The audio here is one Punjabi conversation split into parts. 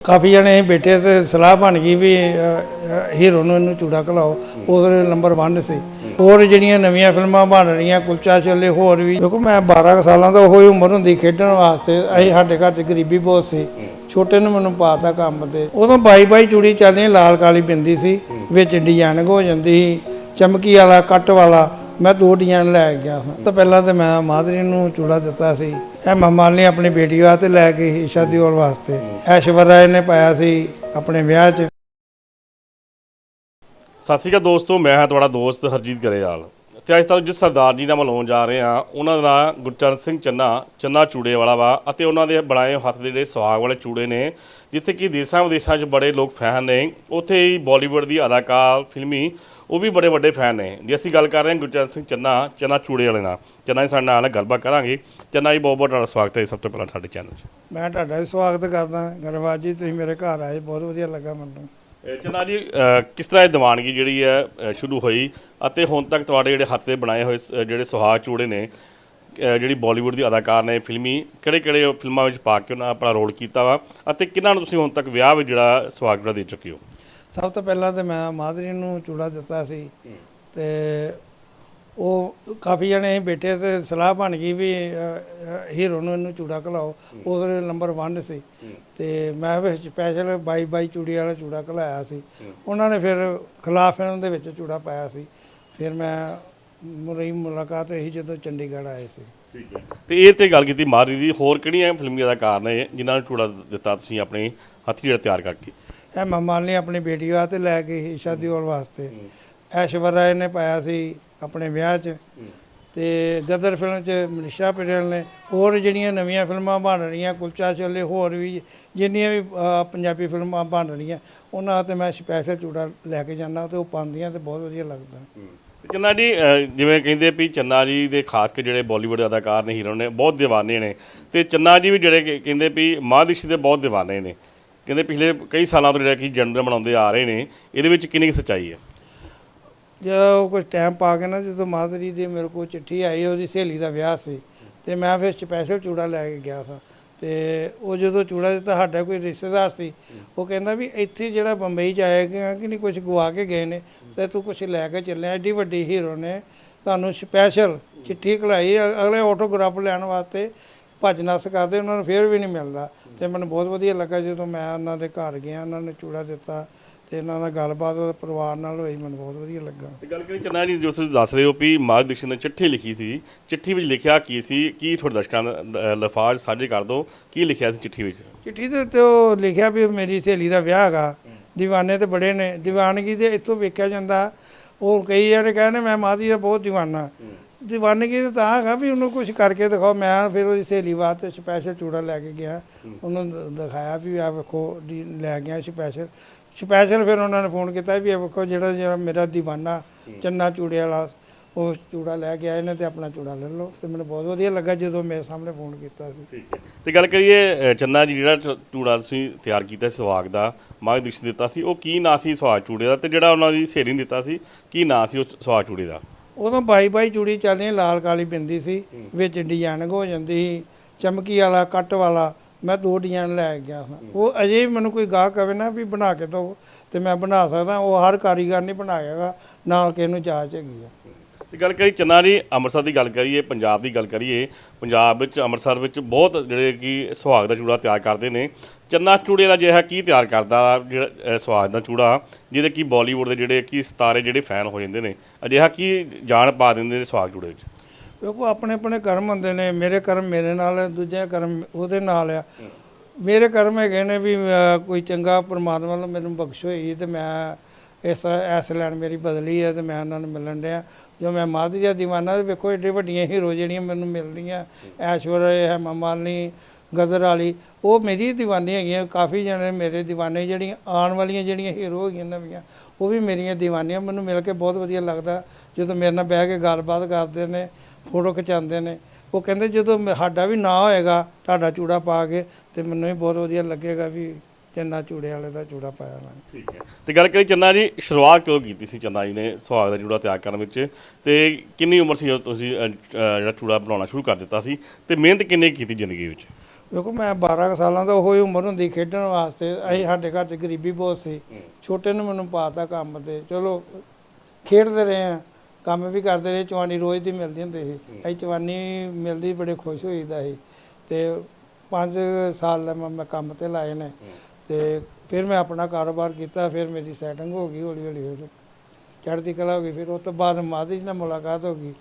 ਕਾਫੀ ਜਣੇ ਅਸੀਂ ਬੈਠੇ ਤੇ ਸਲਾਹ ਬਣ ਗਈ ਵੀ ਅ, ਹੀਰੋ ਨੂੰ ਇਹਨੂੰ ਚੂੜਾ ਘਲਾਓ ਉਹਦੇ ਨੰਬਰ 1 ਸੀ। ਹੋਰ ਜਿਹੜੀਆਂ ਨਵੀਆਂ ਫਿਲਮਾਂ ਬਣ ਰਹੀਆਂ ਕੁਲਚਾ ਛੋਲੇ ਹੋਰ ਵੀ। ਦੇਖੋ ਮੈਂ 12 ਕੁ ਸਾਲਾਂ ਦਾ ਉਹੀ ਉਮਰ ਹੁੰਦੀ ਖੇਡਣ ਵਾਸਤੇ। ਅਸੀਂ ਸਾਡੇ ਘਰ 'ਚ ਗਰੀਬੀ ਬਹੁਤ ਸੀ। ਛੋਟੇ ਨੂੰ ਮੈਨੂੰ ਪਾਤਾ ਕੰਮ ਤੇ। ਉਦੋਂ ਬਾਈ ਬਾਈ ਚੂੜੀ ਚੱਲਦੀ ਲਾਲ ਕਾਲੀ ਬਿੰਦੀ ਸੀ ਵਿੱਚ ਡਿਜ਼ਾਈਨਿੰਗ ਹੋ ਜਾਂਦੀ ਸੀ। ਚਮਕੀ ਵਾਲਾ ਕੱਟ ਵਾਲਾ। ਮੈਂ ਦੋ ਡਿਜ਼ਾਈਨ ਲੈ ਗਿਆ ਹਾਂ। ਤਾਂ ਪਹਿਲਾਂ ਤੇ ਮੈਂ ਮਾਦਰੀ ਨੂੰ ਚੂੜਾ ਦਿੱਤਾ ਸੀ। ਇਹ ਮਮਾ ਨੇ ਆਪਣੀ ਬੇਟੀ ਵਾਸਤੇ ਲੈ ਕੇ ਸੀ ਸ਼ਾਦੀ ਹੋਣ ਵਾਸਤੇ। ਐਸ਼ਵਰ ਨੇ ਪਾਇਆ ਸੀ ਆਪਣੇ ਵਿਆਹ 'ਚ। ਸਤਿ ਸ਼੍ਰੀ ਅਕਾਲ ਦੋਸਤੋ, ਮੈਂ ਹਾਂ ਤੁਹਾਡਾ ਦੋਸਤ ਹਰਜੀਤ ਗਰੇਵਾਲ। ਤੇ ਅੱਜ ਤੁਹਾਨੂੰ ਜਿਸ ਸਰਦਾਰ ਜੀ ਨਾਲ ਮਿਲਾਉਣ ਜਾ ਰਹੇ ਹਾਂ, ਉਹਨਾਂ ਦਾ ਨਾਮ ਗੁਰਚਰਨ ਸਿੰਘ ਚੰਨਾ ਚੰਨਾ ਚੂੜੇ ਵਾਲਾ ਵਾ ਅਤੇ ਉਹਨਾਂ ਦੇ ਬਣਾਏ ਹੱਥ ਦੇ ਜਿਹੜੇ ਸੁਹਾਗ ਵਾਲੇ ਚੂੜੇ ਨੇ ਜਿੱਥੇ ਕਿ ਦੇਸ਼ਾਂ ਵਿਦੇਸ਼ਾਂ 'ਚ ਬੜੇ ਲੋਕ ਫੈਨ ਨੇ ਉੱਥੇ ਹੀ ਬਾਲੀਵੁੱਡ ਦੀ ਅਦਾਕਾਰ ਫਿਲਮੀ ਉਹ ਵੀ ਬੜੇ ਵੱਡੇ ਫੈਨ ਨੇ। ਜੇ ਅਸੀਂ ਗੱਲ ਕਰ ਰਹੇ ਹਾਂ ਗੁਰਚਰਨ ਸਿੰਘ ਚੰਨਾ ਚੰਨਾ ਚੂੜੇ ਵਾਲੇ ਨਾਲ ਚੰਨਾ ਜੀ ਸਾਡੇ ਨਾਲ ਗੱਲਬਾਤ ਕਰਾਂਗੇ। ਚੰਨਾ ਜੀ ਬਹੁਤ ਬਹੁਤ ਤੁਹਾਡਾ ਸਵਾਗਤ ਹੈ ਸਭ ਤੋਂ ਪਹਿਲਾਂ ਸਾਡੇ ਚੈਨਲ 'ਚ। ਮੈਂ ਤੁਹਾਡਾ ਵੀ ਸਵਾਗਤ ਕਰਦਾ ਗਰਵਾਜ ਜੀ ਤੁਸੀਂ ਮੇਰੇ ਘਰ ਆਏ ਬਹੁਤ ਵਧੀਆ ਲੱਗਾ ਮੈਨੂੰ। ਚੰਨਾ ਜੀ ਕਿਸ ਤਰ੍ਹਾਂ ਇਹ ਦੀਵਾਨਗੀ ਜਿਹੜੀ ਹੈ ਸ਼ੁਰੂ ਹੋਈ ਅਤੇ ਹੁਣ ਤੱਕ ਤੁਹਾਡੇ ਜਿਹੜੇ ਹੱਥ ਦੇ ਬਣਾਏ ਹੋਏ ਜਿਹੜੇ ਸੁਹਾਗ ਚੂੜੇ ਨੇ ਜਿਹੜੀ ਬਾਲੀਵੁੱਡ ਦੀ ਅਦਾਕਾਰ ਨੇ ਫਿਲਮੀ ਕਿਹੜੇ ਕਿਹੜੇ ਫਿਲਮਾਂ ਵਿੱਚ ਪਾ ਕੇ ਉਹਨਾਂ ਆਪਣਾ ਰੋਲ ਕੀਤਾ ਵਾ ਅਤੇ ਕਿਹਨਾਂ ਨੂੰ ਤੁਸੀਂ ਹੁਣ ਤੱਕ ਵਿਆਹ ਵਿੱਚ ਜਿਹੜਾ ਚੂੜਾ ਦੇ ਚੁੱਕੇ ਹੋ? ਸਭ ਤੋਂ ਪਹਿਲਾਂ ਤੇ ਮੈਂ ਮਾਦਰੀ ਨੂੰ ਚੂੜਾ ਦਿੱਤਾ ਸੀ ਤੇ ਉਹ ਕਾਫੀ ਜਣੇ ਬੈਠੇ ਤੇ ਸਲਾਹ ਬਣ ਗਈ ਵੀ ਹੀਰੋ ਨੂੰ ਇਹਨੂੰ ਚੂੜਾ ਘਲਾਓ ਉਹਦੇ ਨੰਬਰ 1 ਸੀ। ਤੇ ਮੈਂ ਫਿਰ ਸਪੈਸ਼ਲ ਬਾਈ ਬਾਈ ਚੂੜੀ ਵਾਲਾ ਚੂੜਾ ਘਲਾਇਆ ਸੀ। ਉਹਨਾਂ ਨੇ ਫਿਰ ਖਿਲਾਫ ਫਿਲਮ ਦੇ ਵਿੱਚ ਚੂੜਾ ਪਾਇਆ ਸੀ। ਫਿਰ ਮੈਂ ਮੇਰੀ ਮੁਲਾਕਾਤ ਹੋਈ ਜਦੋਂ ਚੰਡੀਗੜ੍ਹ ਆਏ ਸੀ। ਠੀਕ ਹੈ। ਤੇ ਇਹ ਤੇ ਗੱਲ ਕੀਤੀ ਮਾਰੀ ਦੀ। ਹੋਰ ਕਿਹੜੀਆਂ ਫਿਲਮੀ ਅਦਾਕਾਰ ਨੇ ਜਿਨ੍ਹਾਂ ਨੂੰ ਚੂੜਾ ਦਿੱਤਾ ਤੁਸੀਂ ਆਪਣੇ ਹੱਥੀਂ ਜਿਹੜਾ ਤਿਆਰ ਕਰਕੇ? ਇਹ ਮਮਾ ਨੇ ਆਪਣੀ ਬੇਟੀ ਵਾਸਤੇ ਲੈ ਕੇ ਸੀ ਸ਼ਾਦੀ ਹੋਣ ਵਾਸਤੇ। ਐਸ਼ਵਰ ਰਾਏ ਨੇ ਪਾਇਆ ਸੀ ਆਪਣੇ ਵਿਆਹ 'ਚ। ਤੇ ਗਦਰ ਫਿਲਮ 'ਚ ਮਨੀਸ਼ਾ ਪਟੇਲ ਨੇ। ਹੋਰ ਜਿਹੜੀਆਂ ਨਵੀਆਂ ਫਿਲਮਾਂ ਬਣ ਰਹੀਆਂ ਕੁਲਚਾ ਛੋਲੇ ਹੋਰ ਵੀ ਜਿੰਨੀਆਂ ਵੀ ਅ, ਪੰਜਾਬੀ ਫਿਲਮਾਂ ਬਣ ਰਹੀਆਂ ਉਹਨਾਂ ਤੇ ਮੈਂ ਸਪੈਸ਼ਲ ਚੂੜਾ ਲੈ ਕੇ ਜਾਂਦਾ ਤੇ ਉਹ ਪਾਉਂਦੀਆਂ ਤੇ ਬਹੁਤ ਵਧੀਆ ਲੱਗਦਾ। ਚੰਨਾ ਜੀ ਜਿਵੇਂ ਕਹਿੰਦੇ ਵੀ ਚੰਨਾ ਜੀ ਦੇ ਖਾਸ ਕੇ ਜਿਹੜੇ ਬਾਲੀਵੁੱਡ ਅਦਾਕਾਰ ਨੇ, ਹੀਰੋ ਨੇ, ਬਹੁਤ دیਵਾਨੇ ਨੇ। ਤੇ ਚੰਨਾ ਜੀ ਵੀ ਜਿਹੜੇ ਕਿ- ਕਹਿੰਦੇ ਵੀ ਮਹਾਂਰਿਸ਼ੀ ਦੇ ਬਹੁਤ دیਵਾਨੇ ਨੇ। ਕਹਿੰਦੇ ਪਿਛਲੇ ਕਈ ਸਾਲਾਂ ਤੋਂ ਜਿਹੜਾ ਕਿ ਜਨਰਲ ਬਣਾਉਂਦੇ ਆ ਰਹੇ ਨੇ, ਇਹਦੇ ਵਿੱਚ ਕਿੰਨੀ ਕੁ ਸੱਚਾਈ ਹੈ? ਜਦੋਂ ਕੁਝ ਟਾਈਮ ਪਾ ਕੇ ਨਾ, ਜਦੋਂ ਮਾਦਰੀ ਦੀ ਮੇਰੇ ਕੋਲ ਚਿੱਠੀ ਆਈ, ਉਹਦੀ ਸਹੇਲੀ ਦਾ ਵਿਆਹ ਸੀ, ਤੇ ਮੈਂ ਫਿਰ ਸਪੈਸ਼ਲ ਚੂੜਾ ਲੈ ਕੇ ਗਿਆ ਸਾਂ। ਤੇ ਉਹ ਜਦੋਂ ਚੂੜਾ ਦਿੱਤਾ, ਸਾਡਾ ਕੋਈ ਰਿਸ਼ਤੇਦਾਰ ਸੀ, ਉਹ ਕਹਿੰਦਾ ਵੀ ਇੱਥੇ ਜਿਹੜਾ ਬੰਬਈ ਚ ਆਇਆ ਗਿਆ ਕਿ ਨਹੀਂ ਕੁਝ ਗਵਾ ਕੇ ਗਏ ਨੇ ਤੇ ਤੂੰ ਕੁਝ ਲੈ ਕੇ ਚੱਲਿਆ ਐਡੀ ਵੱਡੀ ਹੀਰੋ ਨੇ ਤੁਹਾਨੂੰ ਸਪੈਸ਼ਲ ਚਿੱਠੀ ਘਲਾਈ ਅਗਲੇ ਆਟੋਗ੍ਰਾਫ ਲੈਣ ਵਾਸਤੇ ਭੱਜ ਨੱਸ ਕਰਦੇ ਉਹਨਾਂ ਨੂੰ ਫੇਰ ਵੀ ਨਹੀਂ ਮਿਲਦਾ। ਤੇ ਮੈਨੂੰ ਬਹੁਤ ਵਧੀਆ ਲੱਗਾ ਜਦੋਂ ਮੈਂ ਉਹਨਾਂ ਦੇ ਘਰ ਗਿਆ ਉਹਨਾਂ ਨੇ ਚੂੜਾ ਦਿੱਤਾ ਤੇ ਇਹਨਾਂ ਨਾਲ ਗੱਲਬਾਤ ਪਰਿਵਾਰ ਨਾਲ ਹੋਈ ਮੈਨੂੰ ਬਹੁਤ ਵਧੀਆ ਲੱਗਾ। ਤੇ ਗੱਲ ਕਰੀ ਚੰਨਾ ਜੀ ਜੋ ਤੁਸੀਂ ਦੱਸ ਰਹੇ ਹੋ ਵੀ ਮਹਾਦਿਸ਼ ਨੇ ਚਿੱਠੀ ਲਿਖੀ ਸੀ ਚਿੱਠੀ ਵਿੱਚ ਲਿਖਿਆ ਕੀ ਸੀ ਕੀ ਤੁਹਾਡੇ ਦਰਸ਼ਕਾਂ ਦਾ ਲਫਾਜ਼ ਸਾਂਝੇ ਕਰ ਦਿਓ ਕੀ ਲਿਖਿਆ ਸੀ ਚਿੱਠੀ ਵਿੱਚ? ਚਿੱਠੀ ਦੇ ਉੱਤੇ ਉਹ ਲਿਖਿਆ ਵੀ ਮੇਰੀ ਸਹੇਲੀ ਦਾ ਵਿਆਹ ਹੈਗਾ ਦੀਵਾਨੇ ਤੇ ਬੜੇ ਨੇ। ਦੀਵਾਨਗੀ ਦੇ ਇੱਥੋਂ ਵੇਖਿਆ ਜਾਂਦਾ। ਉਹ ਕਈ ਯਾਰ ਕਹਿੰਦੇ ਮੈਂ ਮਾਦੀ ਦਾ ਬਹੁਤ ਦੀਵਾਨਾ। ਦੀਵਾਨਗੀ ਤੇ ਤਾਂ ਹੈਗਾ ਵੀ ਉਹਨੂੰ ਕੁਝ ਕਰਕੇ ਦਿਖਾਓ। ਮੈਂ ਫਿਰ ਉਹਦੀ ਸਹੇਲੀ ਵਾਸਤੇ ਸਪੈਸ਼ਲ ਚੂੜਾ ਲੈ ਕੇ ਗਿਆ। ਉਹਨੂੰ ਦਿਖਾਇਆ ਵੀ ਆ ਵੇਖੋ ਲੈ ਗਿਆ ਸਪੈਸ਼ਲ ਸਪੈਸ਼ਲ ਫਿਰ ਉਹਨਾਂ ਨੇ ਫੋਨ ਕੀਤਾ ਵੀ ਇਹ ਵੇਖੋ ਜਿਹੜਾ ਮੇਰਾ ਦੀਵਾਨਾ ਚੰਨਾ ਚੂੜੇ ਵਾਲਾ ਉਹ ਚੂੜਾ ਲੈ ਕੇ ਆਏ ਨੇ ਤੇ ਆਪਣਾ ਚੂੜਾ ਲੈ ਲਓ ਤੇ ਮੈਨੂੰ ਬਹੁਤ ਵਧੀਆ ਲੱਗਾ ਜਦੋਂ ਮੇਰੇ ਸਾਹਮਣੇ ਫੋਨ ਕੀਤਾ ਸੀ। ਠੀਕ ਹੈ। ਤੇ ਗੱਲ ਕਰੀਏ ਚੰਨਾ ਜੀ ਜਿਹੜਾ ਚ- ਚੂੜਾ ਤੁਸੀਂ ਤਿਆਰ ਕੀਤਾ ਸੀ ਸੁਹਾਗ ਦਾ ਮਹਾਦਿਸ਼ ਦਿੱਤਾ ਸੀ ਉਹ ਕੀ ਨਾਂ ਸੀ ਸੁਹਾਗ ਚੂੜੇ ਦਾ ਤੇ ਜਿਹੜਾ ਉਹਨਾਂ ਦੀ ਸਹੇਲੀ ਨੇ ਦਿੱਤਾ ਸੀ ਕੀ ਨਾਂ ਸੀ ਉਹ ਸੁਹਾਗ ਚੂੜੇ ਦਾ? ਉਦੋਂ ਬਾਈ ਬਾਈ ਚੂੜੀ ਚੱਲਦੀ ਲਾਲ ਕਾਲੀ ਬਿੰਦੀ ਸੀ ਵਿੱਚ ਡਿਜ਼ਾਈਨਿੰਗ ਹੋ ਜਾਂਦੀ ਸੀ ਚਮਕੀ ਵਾਲਾ ਕੱਟ ਵਾਲਾ ਮੈਂ ਦੋ ਡਿਜ਼ਾਈਨ ਲੈ ਕੇ ਗਿਆ ਸਾਂ। ਉਹ ਅਜੇ ਵੀ ਮੈਨੂੰ ਕੋਈ ਗਾਹਕ ਕਵੇ ਨਾ ਵੀ ਬਣਾ ਕੇ ਦਿਓ ਤੇ ਮੈਂ ਬਣਾ ਸਕਦਾ ਉਹ ਹਰ ਕਾਰੀਗਰ ਨਹੀਂ ਬਣਾਏਗਾ ਨਾਲ ਕਿਸੇ ਨੂੰ ਜਾਚ ਹੈਗੀ ਆ। ਤੇ ਗੱਲ ਕਰੀ ਚੰਨਾ ਜੀ ਅੰਮ੍ਰਿਤਸਰ ਦੀ ਗੱਲ ਕਰੀਏ ਪੰਜਾਬ ਦੀ ਗੱਲ ਕਰੀਏ ਪੰਜਾਬ ਵਿੱਚ ਅੰਮ੍ਰਿਤਸਰ ਵਿੱਚ ਬਹੁਤ ਜਿਹੜੇ ਕਿ ਸੁਹਾਗ ਦਾ ਚੂੜਾ ਤਿਆਰ ਕਰਦੇ ਨੇ। ਚੰਨਾ ਚੂੜੇ ਦਾ ਜਿਹੜਾ ਕੀ ਤਿਆਰ ਕਰਦਾ ਜਿਹੜਾ ਸੁਹਾਗ ਦਾ ਚੂੜਾ ਜਿਹਦੇ ਕਿ ਬਾਲੀਵੁੱਡ ਦੇ ਜਿਹੜੇ ਕਿ ਸਿਤਾਰੇ ਜਿਹੜੇ ਫੈਨ ਹੋ ਜਾਂਦੇ ਨੇ ਅਜਿਹਾ ਕੀ ਜਾਣ ਪਾ ਦਿੰਦੇ ਨੇ ਸੁਹਾਗ ਚੂੜੇ ਵਿੱਚ? ਵੇਖੋ ਆਪਣੇ ਆਪਣੇ ਕਰਮ ਹੁੰਦੇ ਨੇ ਮੇਰੇ ਕਰਮ ਮੇਰੇ ਨਾਲ ਹੈ, ਦੂਜੇ ਕਰਮ ਉਹਦੇ ਨਾਲ ਆ। ਮੇਰੇ ਕਰਮ ਹੈਗੇ ਨੇ ਵੀ ਕੋਈ ਚੰਗਾ ਪਰਮਾਤਮਾ ਵੱਲੋਂ ਮੈਨੂੰ ਬਖਸ਼ ਹੋਈ ਤੇ ਮੈਂ ਇਸ ਤਰ੍ਹਾਂ ਇਸ ਲੈਣ ਮੇਰੀ ਬਦਲੀ ਹੈ ਤੇ ਮੈਂ ਉਹਨਾਂ ਨੂੰ ਮਿਲਣ ਡਿਆ। ਜੋ ਮੈਂ ਮਾਧੀ ਦਾ ਦੀਵਾਨਾ ਤੇ ਵੇਖੋ ਏਡੇ ਵੱਡੀਆਂ ਹੀਰੋ ਜਿਹੜੀਆਂ ਮੈਨੂੰ ਮਿਲਦੀਆਂ, ਐਸ਼ਵਰ ਹੈਮਾ ਮਾਲਿਨੀ, ਗਦਰ ਵਾਲੀ, ਉਹ ਮੇਰੀ ਦੀਵਾਨੀ ਹੈਗੀਆਂ, ਕਾਫੀ ਜਣੇ ਮੇਰੇ ਦੀਵਾਨੇ ਜਿਹੜੀਆਂ, ਆਉਣ ਵਾਲੀਆਂ ਜਿਹੜੀਆਂ ਹੀਰੋ ਹੈਗੀਆਂ ਨਵੀਆਂ, ਉਹ ਵੀ ਮੇਰੀਆਂ ਦੀਵਾਨੀਆਂ, ਮੈਨੂੰ ਮਿਲ ਕੇ ਬਹੁਤ ਵਧੀਆ ਲੱਗਦਾ, ਜਦੋਂ ਮੇਰੇ ਨਾਲ ਬਹਿ ਕੇ ਗੱਲਬਾਤ ਕਰਦੇ ਨੇ, ਫੋਟੋ ਖਿਚਾਉਂਦੇ ਨੇ, ਉਹ ਕਹਿੰਦੇ ਜਦੋਂ ਸਾਡਾ ਵੀ ਨਾਂ ਹੋਏਗਾ, ਤੁਹਾਡਾ ਚੂੜਾ ਪਾ ਕੇ, ਤੇ ਮੈਨੂੰ ਵੀ ਬਹੁਤ ਵਧੀਆ ਲੱਗੇਗਾ ਵੀ ਚੰਨਾ ਚੂੜੇ ਵਾਲੇ ਦਾ ਚੂੜਾ ਪਾਇਆ ਮੈਂ। ਠੀਕ ਹੈ। ਤੇ ਗੱਲ ਕਰੀ ਚੰਨਾ ਜੀ ਸ਼ੁਰੂਆਤ ਕਿਉਂ ਕੀਤੀ ਸੀ ਚੰਨਾ ਜੀ ਨੇ ਸੁਹਾਗ ਦਾ ਚੂੜਾ ਤਿਆਰ ਕਰਨ ਵਿੱਚ? ਤੇ ਕਿੰਨੀ ਉਮਰ ਸੀ ਜਦੋਂ ਤੁਸੀਂ ਜਿਹੜਾ ਚੂੜਾ ਬਣਾਉਣਾ ਸ਼ੁਰੂ ਕਰ ਦਿੱਤਾ ਸੀ? ਤੇ ਮਿਹਨਤ ਕਿੰਨੀ ਕੀਤੀ ਜ਼ਿੰਦਗੀ ਵਿੱਚ? ਵੇਖੋ ਮੈਂ 12 ਕੁ ਸਾਲਾਂ ਦਾ ਉਹੀ ਉਮਰ ਹੁੰਦੀ ਖੇਡਣ ਵਾਸਤੇ। ਅਸੀਂ ਸਾਡੇ ਘਰ 'ਚ ਗਰੀਬੀ ਬਹੁਤ ਸੀ। ਛੋਟੇ ਨੂੰ ਮੈਨੂੰ ਪਾਤਾ ਕੰਮ ਤੇ। ਚਲੋ ਖੇਡਦੇ ਰਹੇ ਆ ਕੰਮ ਵੀ ਕਰਦੇ ਰਹੇ। ਚਵਾਨੀ ਰੋਜ਼ ਦੀ ਮਿਲਦੀ ਹੁੰਦੀ ਸੀ। ਅਸੀਂ ਚਵਾਨੀ ਮਿਲਦੀ ਬੜੇ ਖੁਸ਼ ਹੋਈਦਾ ਸੀ। ਤੇ 5 ਸਾਲ ਮੈਂ ਮੈਂ ਕੰਮ ਤੇ ਲਾਏ ਨੇ। ਤੇ ਫਿਰ ਮੈਂ ਆਪਣਾ ਕਾਰੋਬਾਰ ਕੀਤਾ, ਫਿਰ ਮੇਰੀ ਸੈਟਿੰਗ ਹੋ ਗਈ ਹੌਲੀ ਹੌਲੀ, ਫਿਰ ਚੜ੍ਹਦੀ ਕਲਾ ਹੋ ਗਈ, ਫਿਰ ਉਸ ਤੋਂ ਬਾਅਦ ਮਾਦੀ ਜੀ ਨਾਲ ਮੁਲਾਕਾਤ ਹੋ ਗਈ,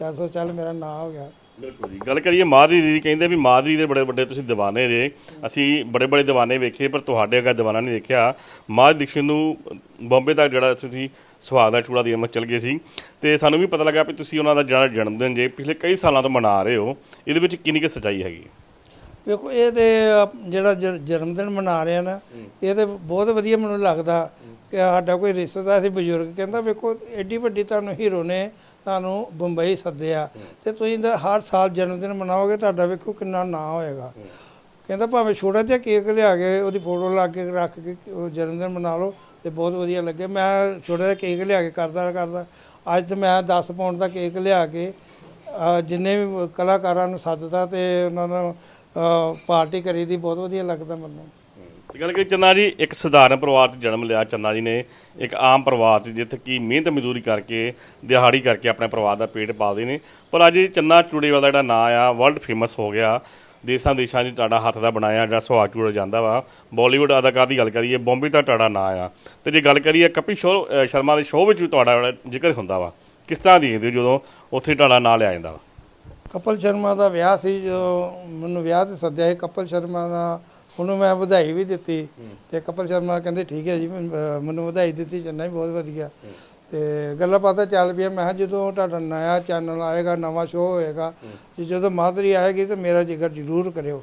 ਚਾਰ ਸੌ ਚੱਲ ਮੇਰਾ ਨਾਂ ਹੋ ਗਿਆ। ਬਿਲਕੁਲ ਜੀ। ਗੱਲ ਕਰੀਏ ਮਾਦਰੀ ਦੀ, ਕਹਿੰਦੇ ਵੀ ਮਾਦਰੀ ਦੇ ਬੜੇ ਵੱਡੇ ਤੁਸੀਂ ਦੀਵਾਨੇ ਰਹੇ ਅਸੀਂ ਬੜੇ ਬੜੇ ਦੀਵਾਨੇ ਵੇਖੇ, ਪਰ ਤੁਹਾਡੇ ਅੱਗੇ ਦੀਵਾਨਾ ਨਹੀਂ ਦੇਖਿਆ। ਮਾਦ ਦੀਕਸ਼ਿਤ ਨੂੰ ਬੰਬੇ ਤੱਕ ਜਿਹੜਾ ਤੁਸੀਂ ਸੁਹਾਗ ਦਾ ਚੂੜਾ ਦੀ ਅਮਰ ਚਲ ਗਏ ਸੀ, ਤੇ ਸਾਨੂੰ ਵੀ ਪਤਾ ਲੱਗਾ ਵੀ ਤੁਸੀਂ ਉਹਨਾਂ ਦਾ ਜਿਹੜਾ ਜਨਮ ਦਿਨ ਜੇ ਪਿਛਲੇ ਕਈ ਸਾਲਾਂ ਤੋਂ ਮਨਾ ਰਹੇ ਹੋ, ਇਹਦੇ ਵਿੱਚ ਕਿੰਨੀ ਕੁ ਸੱਚਾਈ ਹੈਗੀ? ਵੇਖੋ ਇਹ ਤੇ ਜਿਹੜਾ ਜਨਮ ਦਿਨ ਮਨਾ ਰਹੇ ਨਾ ਇਹ ਤੇ ਬਹੁਤ ਵਧੀਆ ਮੈਨੂੰ ਲੱਗਦਾ ਕਿ ਸਾਡਾ ਕੋਈ ਰਿਸ਼ਤੇਦਾਰ ਸੀ ਬਜ਼ੁਰਗ ਕਹਿੰਦਾ ਵੇਖੋ ਐਡੀ ਵੱਡੀ ਤੁਹਾਨੂੰ ਹੀਰੋ ਨੇ ਤੁਹਾਨੂੰ ਬੰਬਈ ਸੱਦਿਆ ਤੇ ਤੁਸੀਂ ਤਾਂ ਹਰ ਸਾਲ ਜਨਮ ਦਿਨ ਮਨਾਓਗੇ ਤੁਹਾਡਾ ਵੇਖੋ ਕਿੰਨਾ ਨਾਂ ਹੋਏਗਾ। ਕਹਿੰਦਾ ਭਾਵੇਂ ਛੋਟਾ ਜਿਹਾ ਕੇਕ ਲਿਆ ਕੇ ਉਹਦੀ ਫੋਟੋ ਲਾ ਕੇ ਰੱਖ ਕੇ ਉਹ ਜਨਮ ਦਿਨ ਮਨਾ ਲਓ ਤੇ ਬਹੁਤ ਵਧੀਆ ਲੱਗੇ। ਮੈਂ ਛੋਟਾ ਜਿਹਾ ਕੇਕ ਲਿਆ ਕੇ ਕਰਦਾ ਕਰਦਾ ਅੱਜ ਤੇ ਮੈਂ 10 ਪਾਉਂਡ ਦਾ ਕੇਕ ਲਿਆ ਕੇ ਜਿੰਨੇ ਵੀ ਕਲਾਕਾਰਾਂ ਨੂੰ ਸੱਦਦਾ ਤੇ ਉਹਨਾਂ ਨੂੰ ਪਾਰਟੀ ਕਰੀ ਦੀ ਬਹੁਤ ਵਧੀਆ ਲੱਗਦਾ ਮੈਨੂੰ। ਤੇ ਗੱਲ ਕਰੀ ਚੰਨਾ ਜੀ ਇੱਕ ਸਧਾਰਨ ਪਰਿਵਾਰ 'ਚ ਜਨਮ ਲਿਆ ਚੰਨਾ ਜੀ ਨੇ। ਇੱਕ ਆਮ ਪਰਿਵਾਰ 'ਚ ਜਿੱਥੇ ਕੀ ਮਿਹਨਤ ਮਜ਼ਦੂਰੀ ਕਰਕੇ ਦਿਹਾੜੀ ਕਰਕੇ ਆਪਣੇ ਪਰਿਵਾਰ ਦਾ ਪੇਟ ਪਾਲਦੇ ਨੇ। ਪਰ ਅੱਜ ਚੰਨਾ ਚੂੜੇਵਾਲ ਦਾ ਜਿਹੜਾ ਨਾਂ ਆ ਵਰਲਡ ਫੇਮਸ ਹੋ ਗਿਆ। ਦੇਸਾਂ ਦੇਸ਼ਾਂ 'ਚ ਤੁਹਾਡਾ ਹੱਥ ਦਾ ਬਣਾਇਆ ਜਿਹੜਾ ਸੁਹਾਗ ਚੂੜਾ ਜਾਂਦਾ ਵਾ। ਬਾਲੀਵੁੱਡ ਅਦਾਕਾਰ ਦੀ ਗੱਲ ਕਰੀਏ ਬੰਬੇ ਦਾ ਤੁਹਾਡਾ ਨਾਂ ਆ। ਤੇ ਜੇ ਗੱਲ ਕਰੀਏ ਕਪਿਲ ਸ਼ੋ ਅ, ਸ਼ਰਮਾ ਦੇ ਸ਼ੋਅ ਵਿੱਚ ਵੀ ਤੁਹਾਡਾ ਜਿਹੜਾ ਜ਼ਿਕਰ ਹੁੰਦਾ ਵਾ ਕਿਸ ਤਰ੍ਹਾਂ ਦੇਖਦੇ ਹੋ ਜਦੋਂ ਉੱਥੇ ਤੁਹਾਡਾ ਨਾਂ ਲਿਆ ਜਾਂਦਾ ਵਾ? ਕਪਲ ਸ਼ਰਮਾ ਦਾ ਵਿਆਹ ਸੀ, ਜਦੋਂ ਮੈਨੂੰ ਵਿਆਹ ਤੇ ਸੱਦਿਆ ਸੀ ਕਪਲ ਸ਼ਰਮਾ ਦਾ, ਉਹਨੂੰ ਮੈਂ ਵਧਾਈ ਵੀ ਦਿੱਤੀ ਤੇ ਕਪਲ ਸ਼ਰਮਾ ਕਹਿੰਦੇ, ਠੀਕ ਹੈ ਜੀ ਮੈਨੂੰ ਮੈਨੂੰ ਵਧਾਈ ਦਿੱਤੀ ਚੰਨਾ ਹੀ ਬਹੁਤ ਵਧੀਆ। ਤੇ ਗੱਲਾਂ ਬਾਤਾਂ ਚੱਲ ਪਈਆਂ, ਮੈਂ ਕਿਹਾ, ਜਦੋਂ ਤੁਹਾਡਾ ਨਵਾਂ ਚੈਨਲ ਆਏਗਾ, ਨਵਾਂ ਸ਼ੋਅ ਹੋਏਗਾ, ਤੇ ਜਦੋਂ ਮਾਧੁਰੀ ਆਏਗੀ, ਤੇ ਮੇਰਾ ਜ਼ਿਕਰ ਜ਼ਰੂਰ ਕਰਿਓ।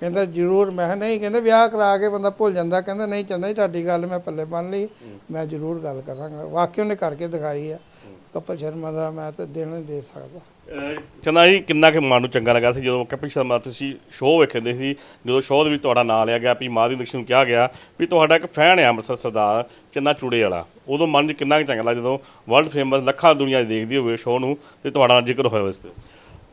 ਕਹਿੰਦਾ, ਜ਼ਰੂਰ। ਮੈਂ ਕਿਹਾ, ਨਹੀਂ, ਕਹਿੰਦੇ, ਵਿਆਹ ਕਰਾ ਕੇ ਬੰਦਾ ਭੁੱਲ ਜਾਂਦਾ। ਕਹਿੰਦਾ, ਨਹੀਂ ਚੰਨਾ ਜੀ, ਤੁਹਾਡੀ ਗੱਲ ਮੈਂ ਪੱਲੇ ਬੰਨ ਲਈ, ਮੈਂ ਜ਼ਰੂਰ ਗੱਲ ਕਰਾਂਗਾ। ਵਾਕਿਆ ਉਹਨੇ ਕਰਕੇ ਦਿਖਾਈ ਆ। ਕਪਲ ਸ਼ਰਮਾ ਦਾ ਮੈਂ ਤਾਂ ਦੇਣ ਨਹੀਂ ਦੇ ਸਕਦਾ। ਚੰਨਾ ਜੀ, ਕਿੰਨਾ ਕਿ ਮਨ ਨੂੰ ਚੰਗਾ ਲੱਗਾ ਸੀ ਜਦੋਂ ਕਪਿਲ ਸ਼ਰਮਾ ਤੁਸੀਂ ਸ਼ੋਅ ਵੇਖਦੇ ਸੀ, ਜਦੋਂ ਸ਼ੋਅ ਦੇ ਵਿੱਚ ਤੁਹਾਡਾ ਨਾਮ ਲਿਆ ਗਿਆ, ਵੀ ਮਾਂ ਮਾਧਵੀ ਦਕਸ਼ ਨੂੰ ਕਿਹਾ ਗਿਆ ਵੀ ਤੁਹਾਡਾ ਇੱਕ ਫੈਨ ਹੈ ਅੰਮ੍ਰਿਤਸਰ ਸਰਦਾਰ ਚੰਨਾ ਚੂੜੇ ਵਾਲਾ। ਉਦੋਂ ਮਨ 'ਚ ਕਿੰਨਾ ਕੁ ਚੰਗਾ ਲੱਗਾ ਜਦੋਂ ਵਰਲਡ ਫੇਮਸ ਲੱਖਾਂ ਦੁਨੀਆ ਦੇਖਦੀ ਹੋਵੇ ਸ਼ੋਅ ਨੂੰ ਤੇ ਤੁਹਾਡਾ ਜ਼ਿਕਰ ਹੋਇਆ ਇਸ ਤੇ?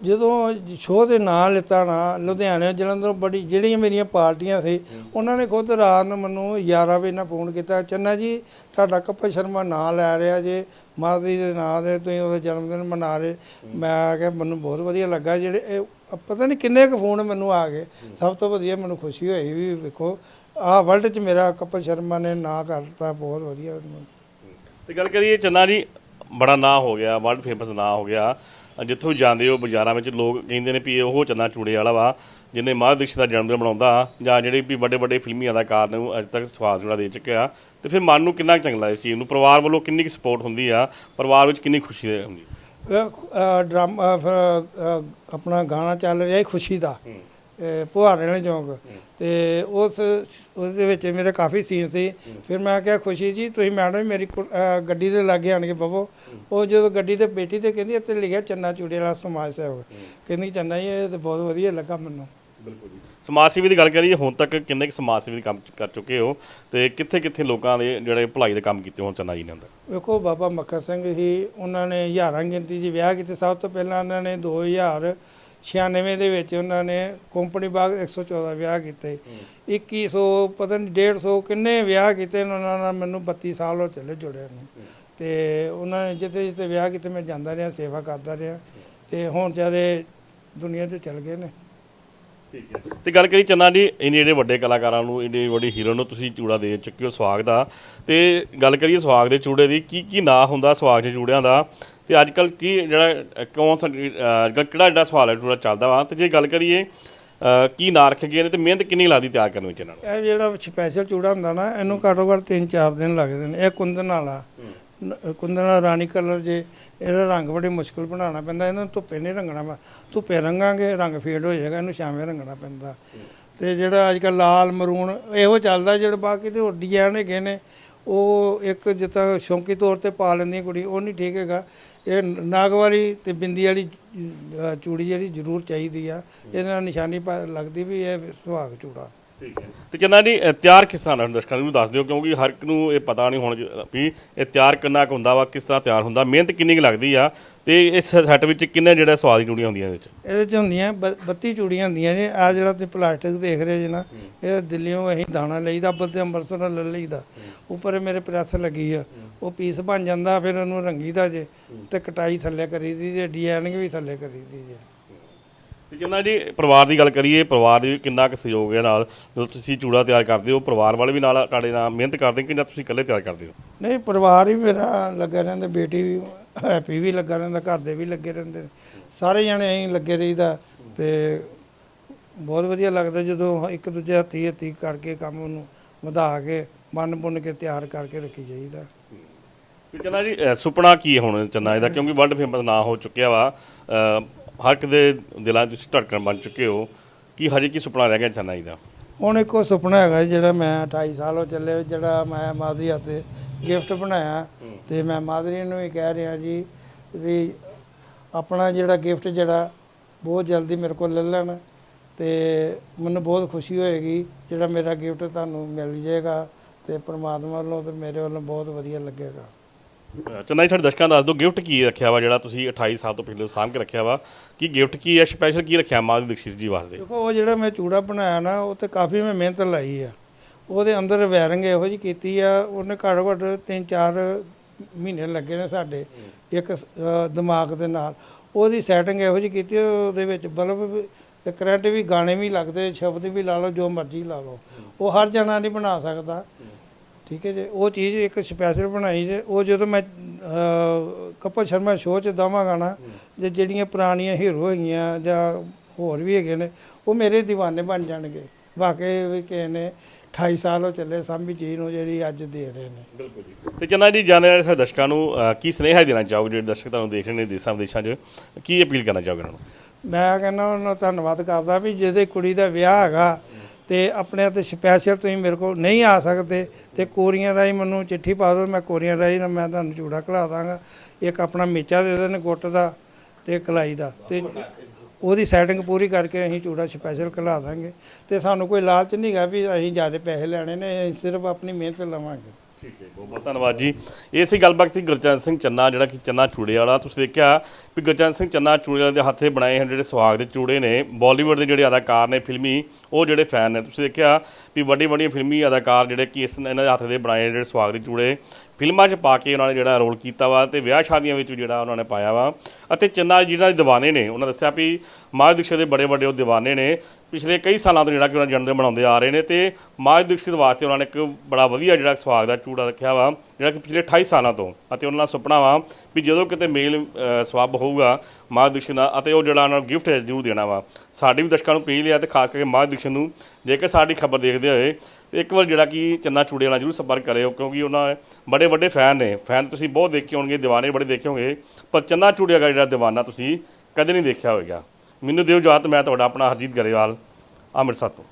ਜਦੋਂ ਸ਼ੋਅ ਦੇ ਨਾਂ ਲਿੱਤਾ ਨਾ, ਲੁਧਿਆਣੇ ਜਲੰਧਰ ਬੜੀ, ਜਿਹੜੀਆਂ ਮੇਰੀਆਂ ਪਾਰਟੀਆਂ ਸੀ, ਉਹਨਾਂ ਨੇ ਖੁਦ ਰਾਤ ਨੂੰ ਮੈਨੂੰ 11 ਵਜੇ ਨਾਲ ਫੋਨ ਕੀਤਾ, ਚੰਨਾ ਜੀ, ਤੁਹਾਡਾ ਕਪਲ ਸ਼ਰਮਾ ਨਾਂ ਲੈ ਰਿਹਾ ਜੇ ਮਾਧਰੀ ਦੇ ਨਾਂ ਦੇ ਤੁਸੀਂ ਉਹਦਾ ਜਨਮ ਦਿਨ ਮਨਾ ਰਹੇ। ਮੈਂ ਆ ਕੇ ਮੈਨੂੰ ਬਹੁਤ ਵਧੀਆ ਲੱਗਾ ਜਿਹੜੇ ਇਹ ਪਤਾ ਨਹੀਂ ਕਿੰਨੇ ਕੁ ਫੋਨ ਮੈਨੂੰ ਆ ਗਏ। ਸਭ ਤੋਂ ਵਧੀਆ ਮੈਨੂੰ ਖੁਸ਼ੀ ਹੋਈ ਵੀ ਵੇਖੋ, ਆਹ ਵਰਲਡ 'ਚ ਮੇਰਾ ਕਪਲ ਸ਼ਰਮਾ ਨੇ ਨਾਂ ਕਰਤਾ, ਬਹੁਤ ਵਧੀਆ ਤੇ ਗੱਲ ਕਰੀਏ ਚੰਨਾ ਜੀ, ਬੜਾ ਨਾਂ ਹੋ ਗਿਆ ਵਰਲਡ ਫੇਮਸ ਨਾਂ ਹੋ ਗਿਆ। ਜਿੱਥੋਂ ਜਾਂਦੇ ਹੋ ਬਾਜ਼ਾਰਾਂ ਵਿੱਚ, ਲੋਕ ਕਹਿੰਦੇ ਨੇ ਵੀ ਉਹ ਚੰਨਾ ਚੂੜੇ ਵਾਲਾ ਵਾ। ਜਿਹਨੇ ਮਾਧਵ ਦਾ ਜਨਮ ਦਿਨ ਮਨਾਉਂਦਾ ਜਾਂ ਜਿਹੜੇ ਵੀ ਵੱਡੇ ਵੱਡੇ ਫਿਲਮੀ ਅਦਾਕਾਰ ਨੇ ਉਹ ਅੱਜ ਤੱਕ ਸਵਾਦ ਜਿਹੜਾ ਦੇ ਚੁੱਕਿਆ ਤੇ ਫਿਰ ਮਨ ਨੂੰ ਕਿੰਨਾ ਕੁ ਚੰਗਾ ਲੱਗਦਾ ਇਸ ਚੀਜ਼ ਨੂੰ ਪਰਿਵਾਰ ਵੱਲੋਂ ਕਿੰਨੀ ਕੁ ਸਪੋਰਟ ਹੁੰਦੀ ਆ ਪਰਿਵਾਰ ਵਿੱਚ ਕਿੰਨੀ ਖੁਸ਼ੀ ਹੁੰਦੀ ਡਰਾਮਾ ਆਪਣਾ ਗਾਣਾ ਚੱਲ ਰਿਹਾ ਸੀ ਖੁਸ਼ੀ ਦਾ ਪੁਹਾਰੇ ਵਾਲੇ ਚੌਂਕ ਤੇ ਉਸ ਉਸ ਦੇ ਵਿੱਚ ਮੇਰੇ ਕਾਫੀ ਸੀਨ ਸੀ ਫਿਰ ਮੈਂ ਕਿਹਾ ਖੁਸ਼ੀ ਜੀ ਤੁਸੀਂ ਮੈਡਮ ਮੇਰੀ ਗੱਡੀ ਦੇ ਲਾਗੇ ਆਣ ਕੇ ਬਵੋ। ਉਹ ਜਦੋਂ ਗੱਡੀ ਤੇ ਬੇਟੀ ਤੇ ਕਹਿੰਦੀ ਇੱਥੇ ਲਿਖਿਆ ਚੰਨਾ ਚੂੜੇ ਵਾਲਾ ਸਮਾਜ ਸੇਵਕ। ਕਹਿੰਦੀ ਚੰਨਾ ਜੀ ਇਹ ਤਾਂ ਬਹੁਤ ਵਧੀਆ ਲੱਗਾ ਮੈਨੂੰ। ਬਿਲਕੁਲ ਜੀ। ਸਮਾਜ ਸੇਵੀ ਦੀ ਗੱਲ ਕਰੀਏ, ਹੁਣ ਤੱਕ ਕਿੰਨੇ ਕੁ ਸਮਾਜ ਸੇਵੀ ਦੇ ਕੰਮ ਕਰ ਚੁੱਕੇ ਹੋ ਤੇ ਕਿੱਥੇ ਕਿੱਥੇ ਲੋਕਾਂ ਦੇ ਜਿਹੜੇ ਭਲਾਈ ਦੇ ਕੰਮ ਕੀਤੇ ਹੁਣ ਚੰਨਾ ਜੀ ਨੇ ਅੰਦਰ? ਵੇਖੋ, ਬਾਬਾ ਮੱਕਰ ਸਿੰਘ ਹੀ ਉਹਨਾਂ ਨੇ ਹਜ਼ਾਰਾਂ ਗਿਣਤੀ 'ਚ ਵਿਆਹ ਕੀਤੇ। ਸਭ ਤੋਂ ਪਹਿਲਾਂ ਉਹਨਾਂ ਨੇ 2096 ਦੇ ਵਿੱਚ ਉਹਨਾਂ ਨੇ ਕੰਪਨੀ ਬਾਗ 114 ਵਿਆਹ ਕੀਤੇ। 2100 ਪਤਾ ਨਹੀਂ 150 ਕਿੰਨੇ ਵਿਆਹ ਕੀਤੇ ਉਹਨਾਂ ਨਾਲ, ਮੈਨੂੰ 32 ਸਾਲ ਹੋ ਚੱਲੇ ਜੁੜੇ ਨੇ। ਤੇ ਉਹਨਾਂ ਨੇ ਜਿੱਥੇ ਜਿੱਥੇ ਵਿਆਹ ਕੀਤੇ, ਮੈਂ ਜਾਂਦਾ ਰਿਹਾ, ਸੇਵਾ ਕਰਦਾ ਰਿਹਾ। ਤੇ ਹੁਣ ਚਾਰੇ ਦੁਨੀਆ 'ਚ ਚੱਲ ਗਏ ਨੇ। ਠੀਕ ਹੈ। ਤੇ ਗੱਲ ਕਰੀ ਚੰਨਾ ਜੀ ਇੰਨੇ ਜਿਹੜੇ ਵੱਡੇ ਕਲਾਕਾਰਾਂ ਨੂੰ ਇੰਨੇ ਵੱਡੀ ਹੀਰੋ ਨੂੰ ਤੁਸੀਂ ਚੂੜਾ ਦੇ ਚੁੱਕੇ ਹੋ ਸਵਾਗ ਦਾ। ਤੇ ਗੱਲ ਕਰੀਏ ਸਵਾਗ ਦੇ ਚੂੜੇ ਦੀ ਕੀ ਕੀ ਨਾਂ ਹੁੰਦਾ ਸਵਾਗ ਦੇ ਚੂੜਿਆਂ ਦਾ? ਤੇ ਅੱਜ ਕੱਲ ਕੀ ਜਿਹੜਾ ਕੌਣ ਸਾ ਅੱਜ ਕਿਹੜਾ ਜਿਹੜਾ ਸਵਾਲ ਹੈ ਚੂੜਾ ਚੱਲਦਾ ਵਾ? ਤੇ ਜੇ ਗੱਲ ਕਰੀਏ ਕੀ ਨਾਂ ਰੱਖੇ ਗਏ ਨੇ ਤੇ ਮਿਹਨਤ ਕਿੰਨੀ ਲੱਗਦੀ ਤਿਆਰ ਕਰਨ ਵਿੱਚ ਇਹਨਾਂ ਨੂੰ? ਇਹ ਜਿਹੜਾ ਸਪੈਸ਼ਲ ਚੂੜਾ ਹੁੰਦਾ ਨਾ ਇਹਨੂੰ ਘੱਟੋ ਘੱਟ 3-4 ਦਿਨ ਲੱਗਦੇ ਨੇ ਇਹ ਕੁੰਦਨ ਵਾਲਾ। ਕੁੰਦਨ ਵਾਲਾ ਰਾਣੀ ਕਲਰ ਜੇ, ਇਹਦਾ ਰੰਗ ਬੜੀ ਮੁਸ਼ਕਲ ਬਣਾਉਣਾ ਪੈਂਦਾ, ਇਹਨਾਂ ਨੂੰ ਧੁੱਪੇ ਨਹੀਂ ਰੰਗਣਾ ਵਾ। ਧੁੱਪੇ ਰੰਗਾਂਗੇ, ਰੰਗ ਫੇਡ ਹੋ ਜਾਏਗਾ, ਇਹਨੂੰ ਛਾਵੇਂ ਰੰਗਣਾ ਪੈਂਦਾ। ਤੇ ਜਿਹੜਾ ਅੱਜ ਕੱਲ੍ਹ ਲਾਲ, ਮਰੂਨ, ਇਹੋ ਚੱਲਦਾ ਜਿਹੜੇ ਬਾਕੀ ਤੇ ਹੋਰ ਡਿਜ਼ਾਈਨ ਹੈਗੇ ਨੇ, ਉਹ ਇੱਕ ਜਿੱਦਾਂ ਸ਼ੌਂਕੀ ਤੌਰ ਤੇ ਪਾ ਲੈਂਦੀ ਕੁੜੀ, ਉਹ ਨਹੀਂ ਠੀਕ ਹੈਗਾ। ਇਹ ਨਾਗ ਵਾਲੀ ਤੇ ਬਿੰਦੀ ਵਾਲੀ ਚੂੜੀ ਜਿਹੜੀ ਜ਼ਰੂਰ ਚਾਹੀਦੀ ਆ। ਇਹਦੇ ਨਾਲ ਨਿਸ਼ਾਨੀ ਪਾ- ਲੱਗਦੀ ਵੀ ਇਹ ਸੁਹਾਗ ਚੂੜਾ। ਠੀਕ ਹੈ। ਤੇ ਚੰਨਾ ਜੀ ਤਿਆਰ ਕਿਸ ਤਰ੍ਹਾਂ ਨਾਲ ਦਰਸ਼ਕਾਂ ਨੂੰ ਦੱਸ ਦਿਓ ਕਿਉਂਕਿ ਹਰ ਇੱਕ ਨੂੰ ਇਹ ਪਤਾ ਨਹੀਂ ਹੁਣ ਜ- ਵੀ ਇਹ ਤਿਆਰ ਕਿੰਨਾ ਕੁ ਹੁੰਦਾ ਵਾ ਕਿਸ ਤਰ੍ਹਾਂ ਤਿਆਰ ਹੁੰਦਾ ਮਿਹਨਤ ਕਿੰਨੀ ਕੁ ਲੱਗਦੀ ਆ ਤੇ ਇਸ ਸੈੱਟ ਵਿੱਚ ਕਿੰਨੇ ਜਿਹੜਾ ਸਵਾਦ ਦੀ ਜੁੜੀਆਂ ਹੁੰਦੀਆਂ ਇਹਦੇ ਵਿੱਚ? ਇਹਦੇ ਚ ਹੁੰਦੀਆਂ ਬ- 32 ਚੂੜੀਆਂ ਹੁੰਦੀਆਂ ਜੀ ਆ ਜਿਹੜਾ ਤੇ ਪਲਾਸਟਿਕ ਦੇਖ ਰਹੇ ਜੀ ਨਾ ਇਹ ਦਿੱਲੀੋਂ ਅਸੀਂ ਦਾਣਾ ਲਈਦਾ ਅੱਬਲ ਤੇ ਅੰਮ੍ਰਿਤਸਰੋਂ ਲੈ ਲਈਦਾ। ਉੱਪਰ ਮੇਰੇ ਪ੍ਰੈਸ ਲੱਗੀ ਆ ਉਹ ਪੀਸ ਬਣ ਜਾਂਦਾ ਫਿਰ ਉਹਨੂੰ ਰੰਗੀਦਾ ਜੇ ਤੇ ਕਟਾਈ ਥੱਲੇ ਕਰੀਦੀ ਜੇ ਡਿਜ਼ਾਈਨਿੰਗ ਵੀ ਥੱਲੇ ਕਰੀਦੀ ਜੇ। ਤੇ ਜਿੰਨਾ ਜੀ ਪਰਿਵਾਰ ਦੀ ਗੱਲ ਕਰੀਏ ਪਰਿਵਾਰ ਦੀ ਕਿੰਨਾ ਕੁ ਸਹਿਯੋਗ ਹੈ ਨਾਲ ਜਦੋਂ ਤੁਸੀਂ ਚੂੜਾ ਤਿਆਰ ਕਰਦੇ ਹੋ ਪਰਿਵਾਰ ਵਾਲੇ ਵੀ ਨਾਲ ਤੁਹਾਡੇ ਨਾਲ ਮਿਹਨਤ ਕਰਦੇ ਕਿ ਜਾਂ ਤੁਸੀਂ ਇਕੱਲੇ ਤਿਆਰ ਕਰਦੇ ਹੋ? ਨਹੀਂ ਪਰਿਵਾਰ ਹੀ ਮੇਰਾ ਲੱਗਾ ਰਹਿੰਦਾ ਬੇਟੀ ਵੀ ਹੈਪੀ ਵੀ ਲੱਗਾ ਰਹਿੰਦਾ ਘਰ ਦੇ ਵੀ ਲੱਗੇ ਰਹਿੰਦੇ ਨੇ। ਸਾਰੇ ਜਣੇ ਅਸੀਂ ਲੱਗੇ ਰਹੀਦਾ ਤੇ ਬਹੁਤ ਵਧੀਆ ਲੱਗਦਾ ਜਦੋਂ ਇੱਕ ਦੂਜੇ ਹੱਥੀ ਹੱਥੀ ਕਰਕੇ ਕੰਮ ਨੂੰ ਵਧਾ ਕੇ ਬੰਨ ਬੁੰਨ ਕੇ ਤਿਆਰ ਕਰਕੇ ਰੱਖੀ ਜਾਈਦਾ। ਤੇ ਚੰਨਾ ਜੀ ਸੁਪਨਾ ਕੀ ਹੈ ਹੁਣ ਚੰਨਾ ਇਹਦਾ ਕਿਉਂਕਿ ਵਰਲਡ ਫੇਮਸ ਨਾ ਹੋ ਚੁੱਕਿਆ ਵਾ। ਹਰ ਇੱਕ ਦੇ ਦਿਲਾਂ 'ਚ ਤੁਸੀਂ ਧੜਕਣ ਬਣ ਚੁੱਕੇ ਹੋ। ਕਿ ਹਜੇ ਕੀ ਸੁਪਨਾ ਰਹਿ ਗਿਆ ਚੰਨਾ ਜੀ ਦਾ? ਹੁਣ ਇੱਕੋ ਸੁਪਨਾ ਹੈਗਾ ਜੀ, ਜਿਹੜਾ ਮੈਂ 28 ਸਾਲ ਹੋ ਚੱਲੇ ਜਿਹੜਾ ਮੈਂ ਮਾਦਰੀ ਹੱਥੇ ਗਿਫਟ ਬਣਾਇਆ। ਤੇ ਮੈਂ ਮਾਦਰੀ ਨੂੰ ਵੀ ਕਹਿ ਰਿਹਾ ਜੀ ਵੀ ਆਪਣਾ ਜਿਹੜਾ ਗਿਫਟ ਜਿਹੜਾ ਬਹੁਤ ਜਲਦੀ ਮੇਰੇ ਕੋਲ ਲੈ ਲੈਣ ਤੇ ਮੈਨੂੰ ਬਹੁਤ ਖੁਸ਼ੀ ਹੋਏਗੀ ਜਿਹੜਾ ਮੇਰਾ ਗਿਫਟ ਤੁਹਾਨੂੰ ਮਿਲ ਜਾਏਗਾ ਤੇ ਪ੍ਰਮਾਤਮਾ ਵੱਲੋਂ ਤੇ ਮੇਰੇ ਵੱਲੋਂ ਬਹੁਤ ਵਧੀਆ ਲੱਗੇਗਾ। ਅ, ਚੰਨਾ ਜੀ ਸਾਡੇ ਦਰਸ਼ਕਾਂ ਦੱਸ ਦਿਓ ਗਿਫਟ ਕੀ ਰੱਖਿਆ ਵਾ ਜਿਹੜਾ ਤੁਸੀਂ 28 ਸਾਲ ਤੋਂ ਪਹਿਲੇ ਸਾਂਭ ਕੇ ਰੱਖਿਆ ਵਾ? ਕੀ ਗਿਫਟ ਕੀ ਹੈ ਸਪੈਸ਼ਲ ਕੀ ਰੱਖਿਆ ਮਾਧੁਰੀ ਦੀਕਸ਼ਿਤ ਜੀ ਵਾਸਤੇ? ਦੇਖੋ ਉਹ ਜਿਹੜਾ ਮੈਂ ਚੂੜਾ ਬਣਾਇਆ ਨਾ ਉਹ ਤੇ ਕਾਫੀ ਮੈਂ ਮਿਹਨਤ ਲਾਈ ਆ। ਉਹਦੇ ਅੰਦਰ ਵੈਰਿੰਗ ਇਹੋ ਜੀ ਕੀਤੀ ਆ ਉਹਨੇ ਘੱਟੋ ਘੱਟ 3-4 ਮਹੀਨੇ ਲੱਗੇ ਨੇ ਸਾਡੇ ਇੱਕ ਦਿਮਾਗ ਦੇ ਨਾਲ। ਉਹਦੀ ਸੈਟਿੰਗ ਇਹੋ ਜੀ ਕੀਤੀ ਉਹਦੇ ਵਿੱਚ ਬਲਬ ਵੀ ਤੇ ਕਰੰਟ ਵੀ ਗਾਣੇ ਵੀ ਲੱਗਦੇ ਸ਼ਬਦ ਵੀ ਲਾ ਲਓ ਜੋ ਮਰਜ਼ੀ ਲਾ ਲਓ। ਉਹ ਹਰ ਜਣਾ ਨਹੀਂ ਬਣਾ ਸਕਦਾ। ਠੀਕ ਹੈ ਜੀ? ਉਹ ਚੀਜ਼ ਇੱਕ ਸਪੈਸ਼ਲ ਬਣਾਈ ਜੇ ਉਹ ਜਦੋਂ ਮੈਂ ਕਪਲ ਸ਼ਰਮਾ ਸ਼ੋਅ 'ਚ ਦਵਾਂਗਾ ਨਾ ਜੇ ਜਿਹੜੀਆਂ ਪੁਰਾਣੀਆਂ ਹੀਰੋ ਹੈਗੀਆਂ ਜਾਂ ਹੋਰ ਵੀ ਹੈਗੇ ਨੇ ਉਹ ਮੇਰੇ دیਵਾਨੇ ਬਣ ਜਾਣਗੇ। ਵਾਕਈ ਵੀ ਕਿਸੇ ਨੇ 28 ਸਾਲ ਹੋ ਚੱਲੇ ਸਾਂਭੀ ਚੀਜ਼ ਨੂੰ ਜਿਹੜੀ ਅੱਜ ਦੇ ਰਹੇ ਨੇ। ਬਿਲਕੁਲ ਜੀ। ਤੇ ਚੰਨਾ ਜੀ ਜਾਣਦੇ ਵਾਲੇ ਸਾਡੇ ਦਰਸ਼ਕਾਂ ਨੂੰ ਅ, ਕੀ ਸੁਨੇਹਾ ਦੇਣਾ ਚਾਹੋਗੇ ਜਿਹੜੇ ਦਰਸ਼ਕ ਤੁਹਾਨੂੰ ਦੇਖ ਰਹੇ ਨੇ ਦੇਸਾਂ ਵਿਦੇਸ਼ਾਂ 'ਚ? ਕੀ ਅਪੀਲ ਕਰਨਾ ਚਾਹੋਗੇ ਉਹਨਾਂ ਨੂੰ? ਮੈਂ ਕਹਿੰਦਾ ਉਹਨਾਂ ਦਾ ਧੰਨਵਾਦ ਕਰਦਾ ਵੀ ਜਿਹਦੇ ਕੁੜੀ ਦਾ ਵਿਆਹ ਹੈਗਾ ਤੇ ਆਪਣੇ ਤੇ ਸਪੈਸ਼ਲ ਤੁਸੀਂ ਮੇਰੇ ਕੋਲ ਨਹੀਂ ਆ ਸਕਦੇ ਤੇ ਕੋਰੀਆਂ ਰਾਹੀਂ ਮੈਨੂੰ ਚਿੱਠੀ ਪਾ ਦਿਓ, ਮੈਂ ਕੋਰੀਆਂ ਰਾਹੀਂ ਨਾਲ ਮੈਂ ਤੁਹਾਨੂੰ ਚੂੜਾ ਖਿਲਾ ਦਾਂਗਾ। ਇੱਕ ਆਪਣਾ ਮੇਚਾ ਦੇ ਦੇਣ ਗੁੱਟ ਦਾ ਤੇ ਕਲਾਈ ਦਾ ਤੇ ਉਹਦੀ ਸੈਟਿੰਗ ਪੂਰੀ ਕਰਕੇ ਅਸੀਂ ਚੂੜਾ ਸਪੈਸ਼ਲ ਖਿਲਾ ਦਾਂਗੇ। ਤੇ ਸਾਨੂੰ ਕੋਈ ਲਾਲਚ ਨਹੀਂ ਗਾ ਵੀ ਅਸੀਂ ਜ਼ਿਆਦਾ ਪੈਸੇ ਲੈਣੇ ਨੇ, ਅਸੀਂ ਸਿਰਫ ਆਪਣੀ ਮਿਹਨਤ ਲਵਾਂਗੇ। ਠੀਕ ਹੈ ਬਹੁਤ ਬਹੁਤ ਧੰਨਵਾਦ ਜੀ। ਇਹ ਸੀ ਗੱਲਬਾਤ ਸੀ ਗੁਰਚਰਨ ਸਿੰਘ ਚੰਨਾ, ਜਿਹੜਾ ਕਿ ਚੰਨਾ ਚੂੜੇ ਵਾਲਾ ਤੁਸੀਂ ਦੇਖਿਆ ਵੀ ਗੁਰਚਰਨ ਸਿੰਘ ਚੰਨਾ ਚੂੜੇ ਵਾਲੇ ਦੇ ਹੱਥੇ ਬਣਾਏ ਹਨ ਜਿਹੜੇ ਸੁਹਾਗ ਦੇ ਚੂੜੇ ਨੇ। ਬਾਲੀਵੁੱਡ ਦੇ ਜਿਹੜੇ ਅਦਾਕਾਰ ਨੇ ਫਿਲਮੀ, ਉਹ ਜਿਹੜੇ ਫੈਨ ਨੇ। ਤੁਸੀਂ ਦੇਖਿਆ ਵੀ ਵੱਡੀ ਵੱਡੀਆਂ ਫਿਲਮੀ ਅਦਾਕਾਰ ਜਿਹੜੇ ਕਿ ਇਸ ਇਹਨਾਂ ਦੇ ਹੱਥ ਦੇ ਬਣਾਏ ਜਿਹੜੇ ਸੁਹਾਗ ਦੇ ਚੂੜੇ, ਫਿਲਮਾਂ 'ਚ ਪਾ ਕੇ ਉਹਨਾਂ ਨੇ ਜਿਹੜਾ ਰੋਲ ਕੀਤਾ ਵਾ ਤੇ ਵਿਆਹ ਸ਼ਾਦੀਆਂ ਵਿੱਚ ਵੀ ਜਿਹੜਾ ਉਹਨਾਂ ਨੇ ਪਾਇਆ ਵਾ। ਅਤੇ ਚੰਨਾ ਜਿਹਨਾਂ ਦੇ ਦੀਵਾਨੇ ਨੇ, ਉਹਨਾਂ ਦੱਸਿਆ ਵੀ ਮਾਜ ਦੀਕਸ਼ਿਤ ਦੇ ਬੜੇ ਵੱਡੇ ਉਹ ਦੀਵਾਨੇ ਨੇ। ਪਿਛਲੇ ਕਈ ਸਾਲਾਂ ਤੋਂ ਜਿਹੜਾ ਕਿ ਉਹਨਾਂ ਜਨਮ ਦਿਨ ਮਨਾਉਂਦੇ ਆ ਰਹੇ ਨੇ ਤੇ ਮਾਜ ਦੀਕਸ਼ਿਤ ਵਾਸਤੇ ਉਹਨਾਂ ਨੇ ਇੱਕ ਬੜਾ ਵਧੀਆ ਜਿਹੜਾ ਸੁਹਾਗ ਦਾ ਚੂੜਾ ਰੱਖਿਆ ਵਾ ਜਿਹੜਾ ਕਿ ਪਿਛਲੇ 28 ਸਾਲਾਂ ਤੋਂ ਅਤੇ ਉਹਨਾਂ ਦਾ ਸੁਪਨਾ ਵਾ ਵੀ ਜਦੋਂ ਕਿਤੇ ਮੇਲ ਅ, ਸਵੱਬ ਹੋਊਗਾ ਮਾਜ ਦੀਕਸ਼ਿਤ ਨਾਲ ਅਤੇ ਉਹ ਜਿਹੜਾ ਉਹਨਾਂ ਨੂੰ ਗਿਫਟ ਜ਼ਰੂਰ ਦੇਣਾ ਵਾ। ਸਾਡੀ ਵੀ ਦਰਸ਼ਕਾਂ ਨੂੰ ਪੀ ਲਿਆ ਤੇ ਖਾਸ ਕਰਕੇ ਮਾਜ ਦੀਕਸ਼ਿਤ ਨੂੰ ਜੇਕਰ ਸਾਡੀ ਖਬਰ ਦੇਖਦੇ ਹੋਏ ਇੱਕ ਵਾਰ ਜਿਹੜਾ ਕਿ ਚੰਨਾ ਚੂੜੇ ਨਾਲ ਜਰੂਰ ਸੰਪਰਕ ਕਰਿਓ ਕਿਉਂਕਿ ਉਹਨਾਂ ਬੜੇ ਵੱਡੇ ਫੈਨ ਨੇ। ਫੈਨ ਤੁਸੀਂ ਬਹੁਤ ਦੇਖੇ ਹੋਣਗੇ ਦੀਵਾਨੇ ਬੜੇ ਦੇਖੇ ਹੋਣਗੇ ਪਰ ਚੰਨਾ ਚੂੜੇ ਦਾ ਜਿਹੜਾ ਦੀਵਾਨਾ ਤੁਸੀਂ ਕਦੇ ਨਹੀਂ ਦੇਖਿਆ ਹੋਵੇਗਾ। ਮੈਨੂੰ ਦਿਓ ਇਜਾਜ਼ਤ ਮੈਂ ਤੁਹਾਡਾ ਆਪਣਾ ਹਰਜੀਤ ਗਰੇਵਾਲ। ਅੰਮ੍ਰਿਤਸਰ ਤੋਂ।